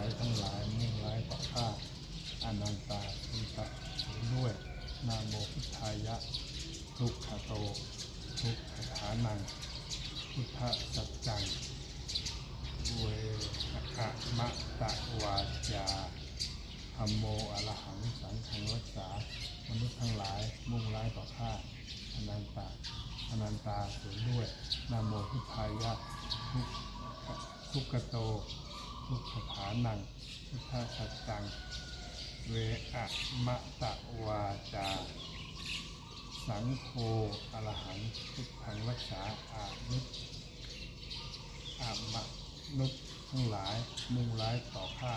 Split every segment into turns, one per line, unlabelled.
สัยทั้งหลายมุ่งร้ายต่อข้าอนันตาสุตะด้วยนาโมพุทธายะ ทุกขโต ทุกขฐานัง พุทธสัจจังเวอะมะตะวาจาธรรมโมอรหังสังฆังรักษามนุษย์ทั้งหลายมุ่งร้ายต่อข้าอนันตาอนันตาสวนด้วยนาโมพุทธายะทุกทุกขโต ทุกขฐานังพุทธสัจจัง เวอะมะตะวาจา สังโฆอรหังพุทธังรักษาอานุตอามนุษทั้งหลายมุ่งร้ายต่อข้า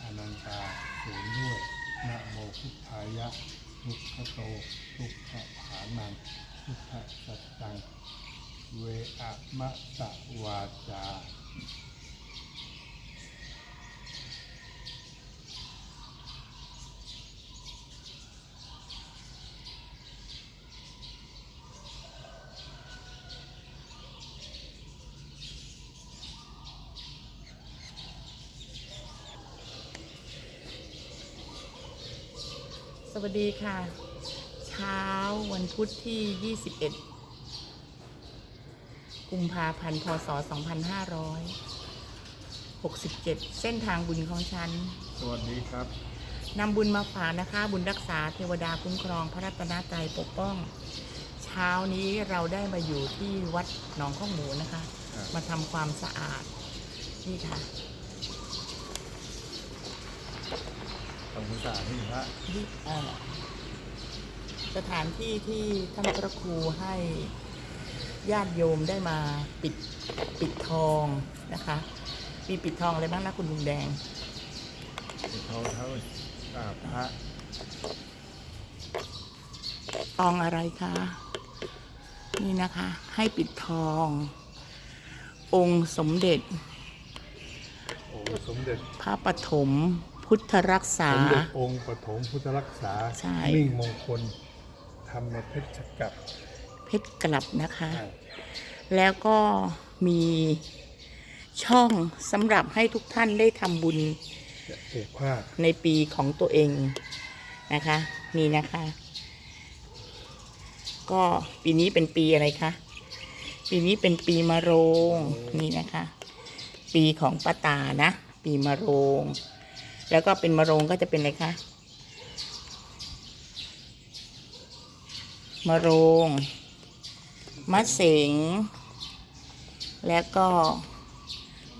อนันตาสูงด้วยนะโมพุทธายะทุกขโตทุกขฐานังพุทธสัจจัง เวอะมะตะวาจา
วัสดีค่ะ เช้าวันพุธที่ 21 กุมภาพันธ์พศ 2567 เส้นทางบุญของฉัน
สวัสดีครับ
นำบุญมาฝากนะคะ บุญรักษาเทวดาคุ้มครองพระรัตนตรัยปกป้อง เช้านี้เราได้มาอยู่ที่วัดหนองข้องหมูนะคะ
ครับ
มาทำความสะอาด นี่ค่ะ
ขอบคุณสาธุพระ
ที่เอ่อสถานที่ที่ท่านพระครูให้ญาติโยมได้มาปิดปิดทองนะคะ มีปิดทองอะไรบ้างนะคุณลุงแดง
เขาเท่าอ่าพระ
ทองอะไรคะ นี่นะคะ ให้ปิดทอง องค์สมเด็จ
โอ้สมเด็จ
พระปฐม พุทธรักษา
สมเด็จองค์ปฐมพุทธรักษา
ใช่
มิ่งมงคล ธรรมเพชรกับ
เพชรกลับนะคะ แล้วก็มีช่องสำหรับให้ทุกท่านได้ทำบุญ
เอกผ้าค
ในปีของตัวเองนะคะ นี่นะคะ ก็ปีนี้เป็นปีอะไรคะ ปีนี้เป็นปีมะโรงนี่นะคะ ปีของป้าตานะ ปีมะโรง แล้วก็เป็นมะโรงก็จะเป็นอะไรคะมะโรงมะเสงแล้วก็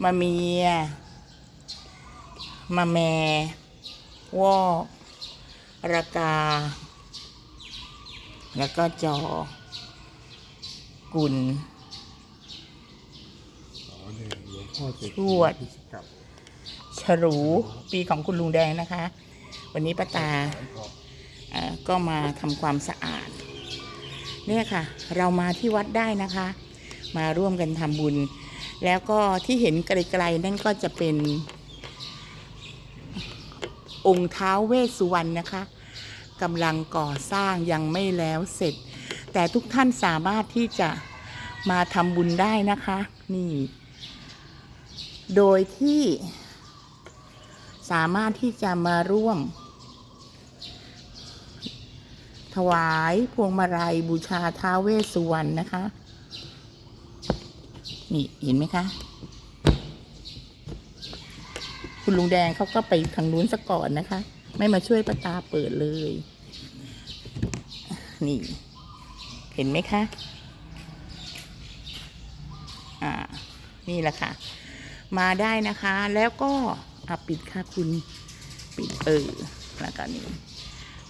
มะเมียมาแมวอกระกา แล้วก็จอ กุล
อ๋อเนี่ยหลวงพ่อเจ็ด
ฉรูปีของคุณลุงแดงนะคะ วันนี้ป้าตาก็มาทำความสะอาด เนี่ยค่ะ เรามาที่วัดได้นะคะ มาร่วมกันทำบุญ แล้วก็ที่เห็นไกลๆนั่นก็จะเป็น องค์ท้าวเวสสุวรรณนะคะกำลังก่อสร้างยังไม่แล้วเสร็จ แต่ทุกท่านสามารถที่จะมาทำบุญได้นะคะ นี่ โดยที่ สามารถที่จะมาร่วม ถวายพวงมาลัยบูชาท้าเวสสุวรรณนะคะ นี่เห็นไหมคะ คุณลุงแดงเขาก็ไปทางนู้นซะก่อนนะคะ ไม่มาช่วยป้าตาเปิดเลย นี่ เห็นไหมคะอ่า นี่แหละค่ะ มาได้นะคะ แล้วก็ อะปิดค่ะคุณปิดเออแล้วก็นี่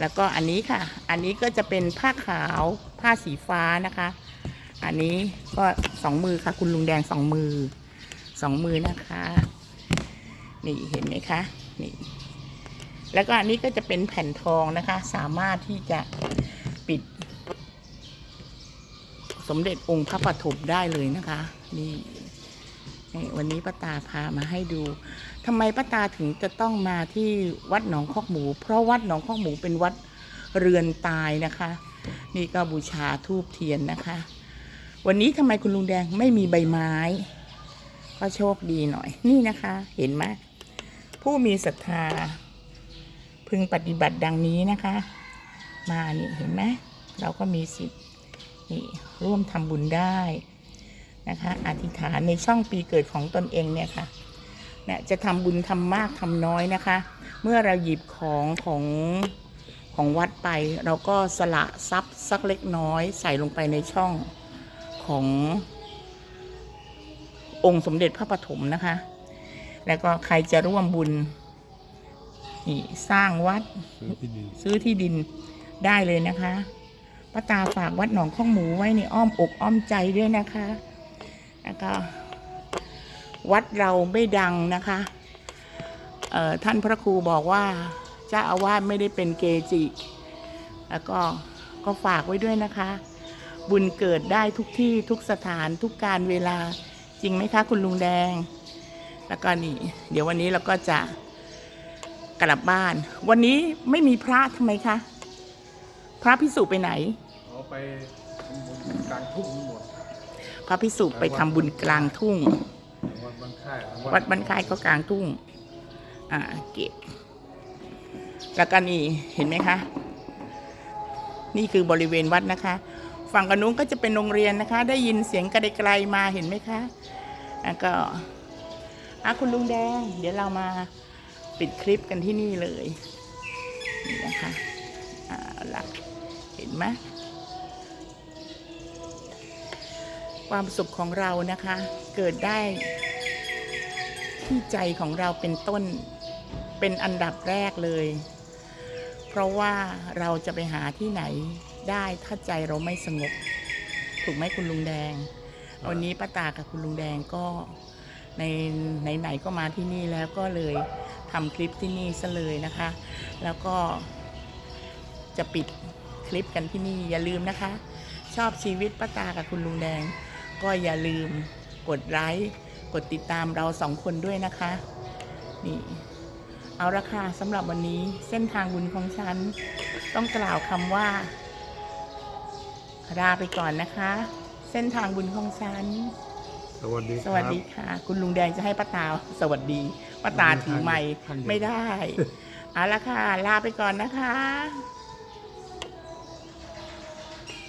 แล้วก็อันนี้ค่ะ อันนี้ก็จะเป็นผ้าขาวผ้าสีฟ้านะคะ อันนี้ก็สองมือค่ะ คุณลุงแดงสองมือสองมือนะคะ นี่เห็นไหมคะนี่แล้วก็อันนี้ก็จะเป็นแผ่นทองนะคะ สามารถที่จะปิด สมเด็จองค์พระปฐมได้เลยนะคะ นี่ นี่วันนี้ป้าตาพามาให้ดูทำไมป้าตาถึงจะต้องมาที่วัดหนองคอกหมู เพราะวัดหนองคอกหมูเป็นวัดเรือนตายนะคะ นี่ก็บูชาทูบเทียนนะคะ วันนี้ทำไมคุณลุงแดงไม่มีใบไม้ ก็โชคดีหน่อยนี่นะคะ เห็นไหมผู้มีศรัทธา พึงปฏิบัติดังนี้นะคะ มานี่เห็นไหมเราก็มีสิทธิ์นี่ร่วมทำบุญได้ นะคะ อธิษฐานในช่องปีเกิดของตนเองเนี่ยค่ะเนี่ยจะทำบุญทำมากทำน้อยนะคะ เมื่อเราหยิบของของของวัดไป เราก็สละทรัพย์สักเล็กน้อย ใส่ลงไปในช่องขององค์สมเด็จพระปฐมนะคะ แล้วก็ใครจะร่วมบุญนี่สร้างวัด
ซื้อที่ดิน
ซื้อที่ดินได้เลยนะคะป้าตาฝากวัดหนองข้องหมูไว้ในอ้อมอกอ้อมใจด้วยนะคะ แล้วก็วัดเราไม่ดังนะคะเอ่อท่านพระครูบอกว่าเจ้าอาวาสไม่ได้เป็นเกจิ แล้วก็ก็ฝากไว้ด้วยนะคะ บุญเกิดได้ทุกที่ทุกสถานทุกการเวลาจริงไหมคะ คุณลุงแดง แล้วก็นี่ เดี๋ยววันนี้เราก็จะกลับบ้าน วันนี้ไม่มีพระทำไมคะ พระพิสุไปไหน
เอไปบุญกลางทุ่งทั้งหม
พระพิสุไปทำบุญกลางทุ่ง
วัดบ้านค่าย
วัดบ้านค่ายก็กลางทุ่ง อ่าเก็บแล้วก็นี่เห็นไหมคะ นี่คือบริเวณวัดนะคะ ฝั่งกระนุ้งก็จะเป็นโรงเรียนนะคะ ได้ยินเสียงกระไกลๆมาเห็นไหมคะแล้วก็อะคุณลุงแดง เดี๋ยวเรามาปิดคลิปกันที่นี่เลยนี่นะคะอ่าละเห็นไหม ความสุขของเรานะคะ เกิดได้ ที่ใจของเราเป็นต้นเป็นอันดับแรกเลย เพราะว่าเราจะไปหาที่ไหนได้ถ้าใจเราไม่สงบ ถูกไหมคุณลุงแดง วันนี้ป้าตากับคุณลุงแดงก็ในไหนๆก็มาที่นี่แล้วก็เลยทำคลิปที่นี่ซะเลยนะคะ แล้วก็จะปิดคลิปกันที่นี่อย่าลืมนะคะ ชอบชีวิตป้าตากับคุณลุงแดง ก็อย่าลืมกดไลค์กดติดตามเราสองคนด้วยนะคะ นี่เอาละค่ะสำหรับวันนี้เส้นทางบุญของฉัน ต้องกล่าวคำว่า ลาไปก่อนนะคะ เส้นทางบุญของฉัน
สวัสดีครับ
สวัสดีค่ะ คุณลุงแดงจะให้ป้าตาสวัสดีป้าตาถือไม้
ท่านเดียว
ไม่ได้เอาละค่ะลาไปก่อนนะคะ